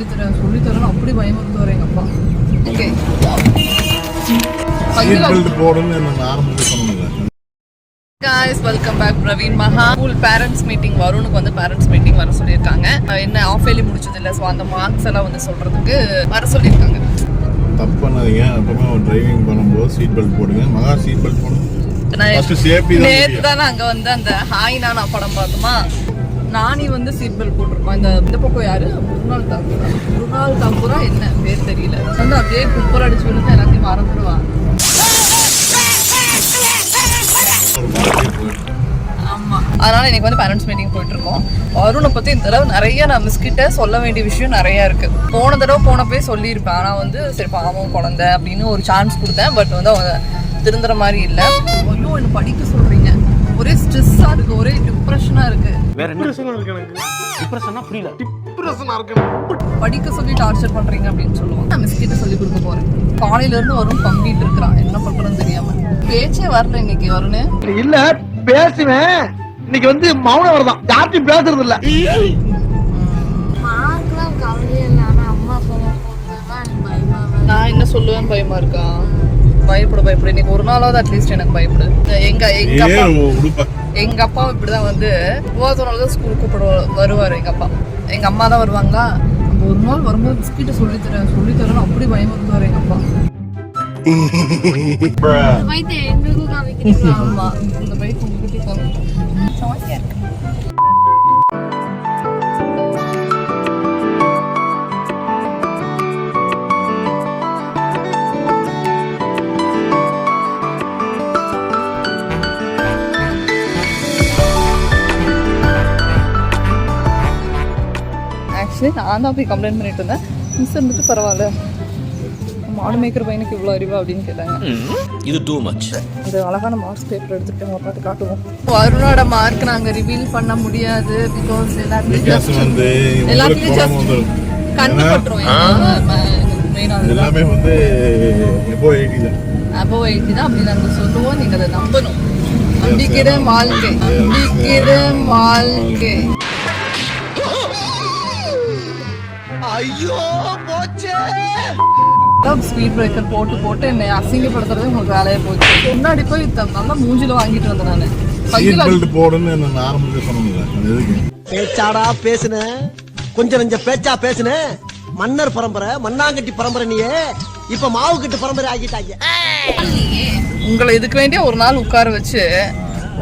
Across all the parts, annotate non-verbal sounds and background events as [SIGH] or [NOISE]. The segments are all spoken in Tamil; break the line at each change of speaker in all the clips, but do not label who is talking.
சொல்லித்தரேன் சொல்லித்தரேன்னு அப்படி பயமுறுத்துவார் எங்கள் அப்பா. Okay guys welcome back Praveen மகா ஸ்கூல் பேரண்ட்ஸ் மீட்டிங் வருணுக்கு வந்து பேரண்ட்ஸ் மீட்டிங் வர சொல்லியிருக்காங்க. என்ன ஆஃப் இயர்லி முடிச்சது இல்லை ஸோ அந்த மார்க்ஸ் எல்லாம் வந்து சொல்றதுக்கு வர சொல்லியிருக்காங்க.
தப்பு பண்ணாதீங்க. எப்பவுமே டிரைவிங் பண்ணும்போது சீட் பெல்ட் போடுங்க. மகா சீட் பெல்ட் போடுங்க முக்கியம்.
தான் அங்க வந்து அந்த ஹாய் நானா படம் பார்த்தோமா? நானி வந்து சீட் பெல்ட் போட்டிருக்கோம். இந்த இந்த பக்கம் யாரு? முருநாள் தாக்கூரா முருநாள் தாக்கூரா என்ன? பேர் தெரியல. வந்து அப்படியே குப்பர் அடிச்சு விழுந்து எல்லாத்தையும் மறந்துடுவான்
ஆமாம் அதனால் எனக்கு
ஆமா. அதனால இன்னைக்கு வந்து பேரண்ட்ஸ் மீட்டிங் போயிட்டு இருக்கோம் அருணை பத்தி இந்த தடவை நிறைய நான் மிஸ்கிட்ட சொல்ல வேண்டிய விஷயம் நிறைய இருக்கு. போன தடவை போனப்பே சொல்லியிருப்பேன். ஆனா வந்து சரி பாவம் குழந்தை அப்படின்னு ஒரு சான்ஸ் கொடுத்தேன். பட் வந்து அவங்க திருந்துற மாதிரி இல்லை. ஐயோ என்ன படிக்க சொல்றீங்க? ஒரே ஸ்ட்ரெஸ்ஸா இருக்கு ஒரே டிப்ரெஷனா இருக்கு.
வேற என்ன? இருக்கு எனக்கு. டிப்ரெஷனா புரியல.
படிக்க சொல்லி டார்ச்சர் பண்றீங்க அப்படின்னு சொல்லுவாங்க நான் மிஸ் கிட்ட சொல்லி கொடுக்க போறேன். காலையில இருந்து வரும் பம்பிட்டு இருக்கிறான். என்ன பண்றதுன்னு தெரியாம. பேச்சே வரல இன்னைக்கு வரும்னு
இல்ல பேசுவேன். இன்னைக்கு வந்து மௌனம் வரதான் யார்ட்டையும் பேசுறது இல்ல.
நான் என்ன சொல்லுவேன்னு பயமா இருக்கா? பயப்பட பயப்பட. இன்னைக்கு ஒரு நாளாவது அட்லீஸ்ட் எனக்கு பயப்படு. எங்க எங்க அப்பா எங்க அப்பா இப்படிதான் வந்து ஒவ்வொரு நாள் தான் ஸ்கூல் கூப்பிட வருவாரு எங்க அப்பா. எங்க அம்மா தான் வருவாங்களா? ஒரு நாள் வரும்போது பிஸ்கிட்ட சொல்லித்தரேன் சொல்லித்தரேன்னு அப்படி பயமுறுத்துவார் எங்க அப்பா. [LAUGHS]
எங்களுக்கும் காமிக்கிறீங்களா
ஆமா. இந்த பைக் உங்ககிட்ட ஆக்சுவலி நான் தான் போய் கம்ப்ளைண்ட் பண்ணிட்டு இருந்தேன். மிஸ் இருந்துட்டு பரவாயில்ல. மாடு மேய்க்கிற பையனுக்கு இவ்வளோ அறிவா அப்படின்னு கேட்டாங்க.
இது டூ மச்
இந்த அழகான மார்க்ஸ் பேப்பர் எடுத்துட்டு உங்க அப்பாட்டு காட்டுவோம். வருணோட மார்க் நாங்க ரிவீல் பண்ண முடியாது பிகாஸ் எல்லாத்துலயும்
வந்துடும்
கண்ணு அதுதான்
எல்லாமே வந்து எப்போ எயிட்டி தான்.
அப்போ எயிட்டி தான் அப்படி நாங்க சொல்லுவோம் நீங்க அதை நம்பணும். நம்பிக்கிற வாழ்க்கை. நம்பிக்கிற வாழ்க்கை. ஸ்பீட் பிரேக்கர் போட்டு போட்டு என்னை அசிங்கப்படுத்துறது உங்களுக்கு வேலையை போச்சு. முன்னாடி போய் த- நல்லா மூஞ்சில வாங்கிட்டு வந்தேன் நானு.
சீட் பெல்ட் போடணும்னு என்ன ஆரம்பத்தில் எதுக்கு?
பேச்சாடா பேசுன. கொஞ்சம் நெஞ்ச பேச்சா பேசுன. மன்னர் பரம்பரை மண்ணாங்கட்டி பரம்பரை நீயே. இப்ப மாவு கட்டு பரம்பரை ஆகிட்டாங்க.
உங்களை இதுக்கு வேண்டிய ஒரு நாள் உட்கார வச்சு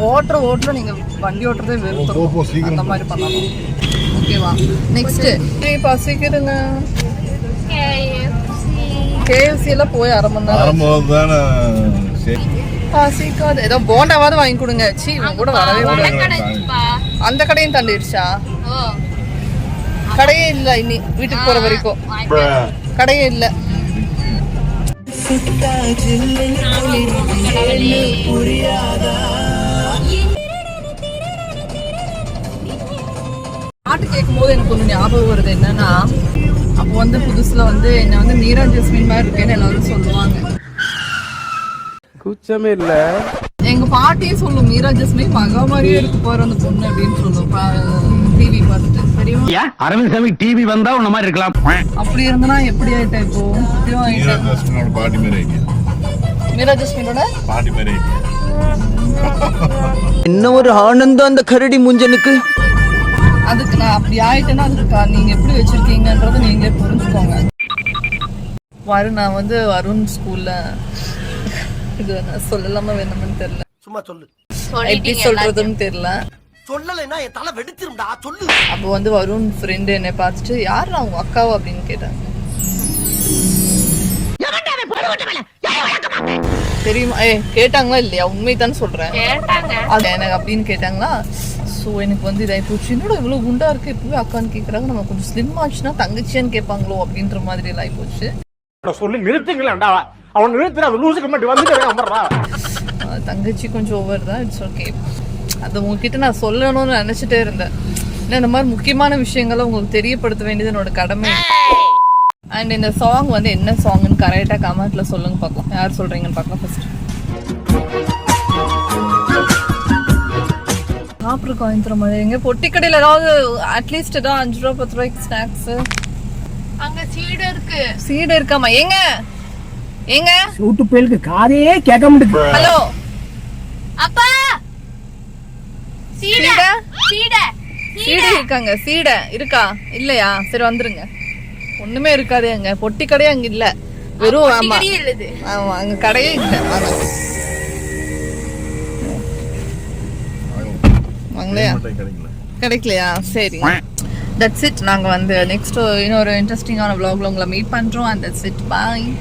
ஓட்டுற ஓட்டுற நீங்க வண்டி ஓட்டுறதே
சீக்கிரம்
அந்த மாதிரி பண்ணணும். ஓகேவா? நெக்ஸ்ட் பசிக்குதுங்க. கேஎஃப்சி எல்லாம் போய் அரை மணி நேரம்.
ஆரம்பம் தானே சரி.
பசிக்காது. ஏதோ போண்டாவாவது வாங்கி கொடுங்க. சி கூட வரவே அந்த கடையும் தள்ளிடுச்சா? கடையே இல்ல இனி. வீட்டுக்கு போற வரைக்கும். கடையே இல்ல. பாட்டு கேட்கும்போது எனக்கு ஒன்று ஞாபகம் வருது என்னன்னா அப்போ வந்து புதுசுல வந்து என்ன வந்து நீரா ஜஸ்மின் மாதிரி இருக்கேன்னு எல்லாரும் சொல்லுவாங்க.
கூச்சமே இல்ல.
எங்க பாட்டியே சொல்லும் மீரா ஜஸ்மின் மகா மாதிரியே இருக்கு பாரு அந்த பொண்ணு அப்படின்னு சொல்லும். டிவி பார்த்துட்டு. தெரியுமா?
அரவிந்த் சாமி டிவி வந்தா உன்ன மாதிரி இருக்கலாம்.
அப்படி இருந்தனா எப்படி ஆயிட்டா இப்போ? ஆயிட்டா?
நீராஜஸ்மினோட பாட்டி மாதிரி
மீரா ஜஸ்மினோட?
பாட்டி மாதிரி
என்ன ஒரு ஆனந்தம் அந்த கரடி முஞ்சனுக்கு.
அதுக்கு நான் அப்படி ஆயிட்டேன்னா அதுக்கு நீங்க எப்படி வச்சிருக்கீங்கன்றத நீங்களே புரிஞ்சுக்கோங்க. வருண் நான் வந்து வருண் ஸ்கூல்ல இது நான் சொல்லலாமா வேணும்னு தெரியல.
சும்மா சொல்லு.
எப்படி சொல்றதுன்னு தெரியல.
சொல்லலைன்னா என் தலை வெடிச்சிரும்டா சொல்லு.
அப்போ வந்து வருண் ஃப்ரெண்டு என்னை பார்த்துட்டு யார் அவங்க அக்காவா? அப்படின்னு கேட்டாங்க தெரியுமா? ஏ கேட்டாங்களா இல்லையா? உண்மை தானே சொல்றேன் அது எனக்கு அப்படின்னு கேட்டாங்களா? ஸோ எனக்கு வந்து இதாகி போச்சு. என்னோட இவ்வளோ குண்டா இருக்கு? இப்பவே அக்கான்னு கேட்குறாங்க நம்ம கொஞ்சம் ஸ்லிம் ஆச்சுன்னா தங்கச்சியான்னு கேட்பாங்களோ அப்படின்ற மாதிரி எல்லாம் ஆகி போச்சு
சொல்லி நிறுத்துங்களேன்டா. அவன் நிறுத்துற அது லூசுக்கு மட்டும் வந்துட்டு
தங்கச்சி கொஞ்சம் ஓவர் தான். இட்ஸ் ஓகே அது உங்ககிட்ட நான் சொல்லணும்னு நினச்சிட்டே இருந்தேன். இல்லை இந்த மாதிரி முக்கியமான விஷயங்களை உங்களுக்கு தெரியப்படுத்த வேண்டியது என்னோட கடமை. அண்ட் இந்த சாங் வந்து என்ன சாங்னு கரெக்டாக கமெண்ட்ல சொல்லுங்க பார்க்கலாம். யார் சொல்றீங்கன்னு பார்க்கலாம் ஃபர்ஸ்ட் சாப்பிட்ருக்கோம் இந்த மழை எங்க பொட்டி கடையில் ஏதாவது அட்லீஸ்ட் ஏதாவது அஞ்சு ரூபா பத்து ரூபாய்க்கு ஸ்நாக்ஸு
சீடு இருக்கு.
சீடு இருக்காமா ஏங்க? ஏங்க?
சூட்டு புயலுக்கு காதே கேட்க முடியுது
ஹலோ?
அப்பா! சீட.
சீடை?
சீட.
இருக்காங்க. சீடை இருக்கா? இல்லையா? சரி வந்துருங்க. ஒண்ணுமே இருக்காதே அங்க. பொட்டி கடையே அங்க இல்ல. வெறும் ஆமா. அங்க கடையே இல்ல.
கிடைக்கல.
கிடைக்கலையா? சரி. தட்ஸ் இட் நாங்க வந்து நெக்ஸ்ட் இன்னொரு இன்ட்ரெஸ்டிங்கான vlogல உங்களை மீட் பண்றோம். And that's it bye